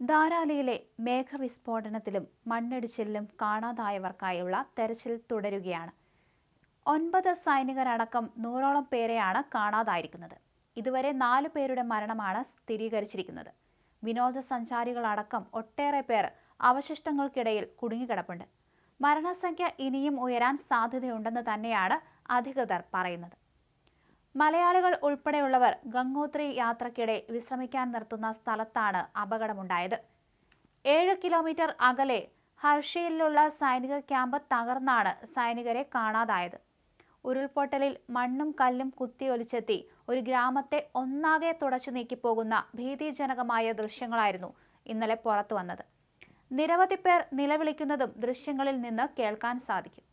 ധാരാലിയിലെ മേഘവിസ്ഫോടനത്തിലും മണ്ണിടിച്ചിലും കാണാതായവർക്കായുള്ള തെരച്ചിൽ തുടരുകയാണ്. ഒൻപത് സൈനികരടക്കം നൂറോളം പേരെയാണ് കാണാതായിരിക്കുന്നത്. ഇതുവരെ നാല് പേരുടെ മരണമാണ് സ്ഥിരീകരിച്ചിരിക്കുന്നത്. വിനോദസഞ്ചാരികളടക്കം ഒട്ടേറെ പേർ അവശിഷ്ടങ്ങൾക്കിടയിൽ കുടുങ്ങിക്കിടപ്പുണ്ട്. മരണസംഖ്യ ഇനിയും ഉയരാൻ സാധ്യതയുണ്ടെന്ന് തന്നെയാണ് അധികൃതർ പറയുന്നത്. മലയാളികൾ ഉൾപ്പെടെയുള്ളവർ ഗംഗോത്രി യാത്രയ്ക്കിടെ വിശ്രമിക്കാൻ നിർത്തുന്ന സ്ഥലത്താണ് അപകടമുണ്ടായത്. ഏഴ് കിലോമീറ്റർ അകലെ ഹർഷയിലുള്ള സൈനിക ക്യാമ്പ് തകർന്നാണ് സൈനികരെ കാണാതായത്. ഉരുൾപൊട്ടലിൽ മണ്ണും കല്ലും കുത്തിയൊലിച്ചെത്തി ഒരു ഗ്രാമത്തെ ഒന്നാകെ തുടച്ചു നീക്കിപ്പോകുന്ന ഭീതിജനകമായ ദൃശ്യങ്ങളായിരുന്നു ഇന്നലെ പുറത്തു വന്നത്. നിരവധി പേർ നിലവിളിക്കുന്നതും ദൃശ്യങ്ങളിൽ നിന്ന് കേൾക്കാൻ സാധിക്കും.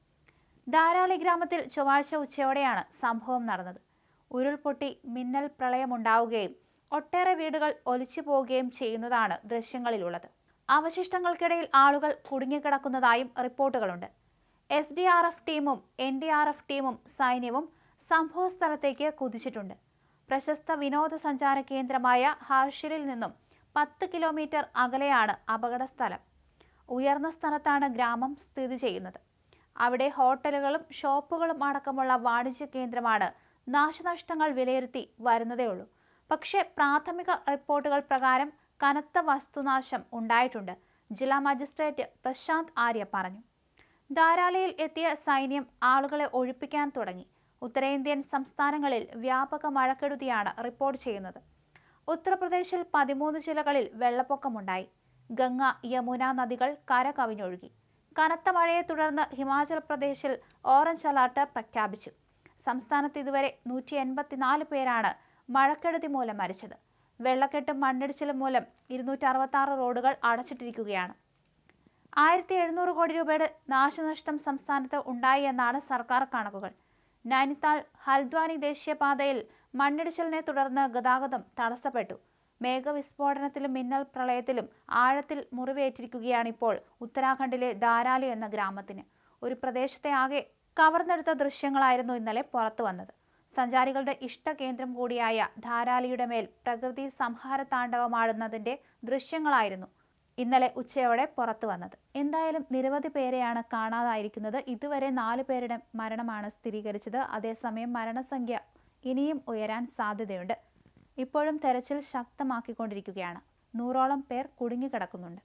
ധാരാളി ഗ്രാമത്തിൽ ചൊവ്വാഴ്ച ഉച്ചയോടെയാണ് സംഭവം നടന്നത്. ഉരുൾപൊട്ടി മിന്നൽ പ്രളയമുണ്ടാവുകയും ഒട്ടേറെ വീടുകൾ ഒലിച്ചു പോവുകയും ചെയ്യുന്നതാണ് ദൃശ്യങ്ങളിലുള്ളത്. അവശിഷ്ടങ്ങൾക്കിടയിൽ ആളുകൾ കുടുങ്ങിക്കിടക്കുന്നതായും റിപ്പോർട്ടുകളുണ്ട്. എസ് ഡി ആർ എഫ് ടീമും എൻ ഡി ആർ എഫ് ടീമും സൈന്യവും സംഭവസ്ഥലത്തേക്ക് കുതിച്ചിട്ടുണ്ട്. പ്രശസ്ത വിനോദസഞ്ചാര കേന്ദ്രമായ ഹാർഷിലിൽ നിന്നും പത്ത് കിലോമീറ്റർ അകലെയാണ് അപകടസ്ഥലം. ഉയർന്ന സ്ഥലത്താണ് ഗ്രാമം സ്ഥിതി ചെയ്യുന്നത്. അവിടെ ഹോട്ടലുകളും ഷോപ്പുകളും അടക്കമുള്ള വാണിജ്യ കേന്ദ്രമാണ് നാശനഷ്ടങ്ങൾ വിലയിരുത്തി വരുന്നതേയുള്ളൂ. പക്ഷേ പ്രാഥമിക റിപ്പോർട്ടുകൾ പ്രകാരം കനത്ത വസ്തുനാശം ഉണ്ടായിട്ടുണ്ട് ജില്ലാ മജിസ്ട്രേറ്റ് പ്രശാന്ത് ആര്യ പറഞ്ഞു. ധാരാളിയിൽ എത്തിയ സൈന്യം ആളുകളെ ഒഴിപ്പിക്കാൻ തുടങ്ങി. ഉത്തരേന്ത്യൻ സംസ്ഥാനങ്ങളിൽ വ്യാപക മഴക്കെടുതിയാണ് റിപ്പോർട്ട് ചെയ്യുന്നത്. ഉത്തർപ്രദേശിൽ പതിമൂന്ന് ജില്ലകളിൽ വെള്ളപ്പൊക്കമുണ്ടായി. ഗംഗ യമുന നദികൾ കര കവിഞ്ഞൊഴുകി കനത്ത മഴയെ തുടർന്ന് ഹിമാചൽ പ്രദേശിൽ ഓറഞ്ച് അലർട്ട് പ്രഖ്യാപിച്ചു. സംസ്ഥാനത്ത് ഇതുവരെ നൂറ്റി എൺപത്തിനാല് പേരാണ് മഴക്കെടുതി മൂലം മരിച്ചത്. വെള്ളക്കെട്ടും മണ്ണിടിച്ചിലും മൂലം ഇരുന്നൂറ്റി അറുപത്തി റോഡുകൾ അടച്ചിട്ടിരിക്കുകയാണ്. ആയിരത്തി എഴുന്നൂറ് കോടി രൂപയുടെ നാശനഷ്ടം സംസ്ഥാനത്ത് ഉണ്ടായി എന്നാണ് സർക്കാർ കണക്കുകൾ. നൈനിത്താൾ ഹൽദ്വാനി ദേശീയപാതയിൽ മണ്ണിടിച്ചിലിനെ തുടർന്ന് ഗതാഗതം തടസ്സപ്പെട്ടു. മേഘവിസ്ഫോടനത്തിലും മിന്നൽ പ്രളയത്തിലും ആഴത്തിൽ മുറിവേറ്റിരിക്കുകയാണിപ്പോൾ ഉത്തരാഖണ്ഡിലെ ധാരാലി എന്ന ഗ്രാമത്തിന്. ഒരു പ്രദേശത്തെ ആകെ കവർന്നെടുത്ത ദൃശ്യങ്ങളായിരുന്നു ഇന്നലെ പുറത്തു വന്നത്. സഞ്ചാരികളുടെ ഇഷ്ട കേന്ദ്രം കൂടിയായ ധാരാലിയുടെ മേൽ പ്രകൃതി സംഹാര താണ്ഡവമാടുന്നതിന്റെ ദൃശ്യങ്ങളായിരുന്നു ഇന്നലെ ഉച്ചയോടെ പുറത്തു വന്നത്. എന്തായാലും നിരവധി പേരെയാണ് കാണാതായിരിക്കുന്നത്. ഇതുവരെ നാല് പേരുടെ മരണമാണ് സ്ഥിരീകരിച്ചത്. അതേസമയം മരണസംഖ്യ ഇനിയും ഉയരാൻ സാധ്യതയുണ്ട്. ഇപ്പോഴും തെരച്ചിൽ ശക്തമാക്കിക്കൊണ്ടിരിക്കുകയാണ്. നൂറോളം പേർ കുടുങ്ങിക്കിടക്കുന്നുണ്ട്.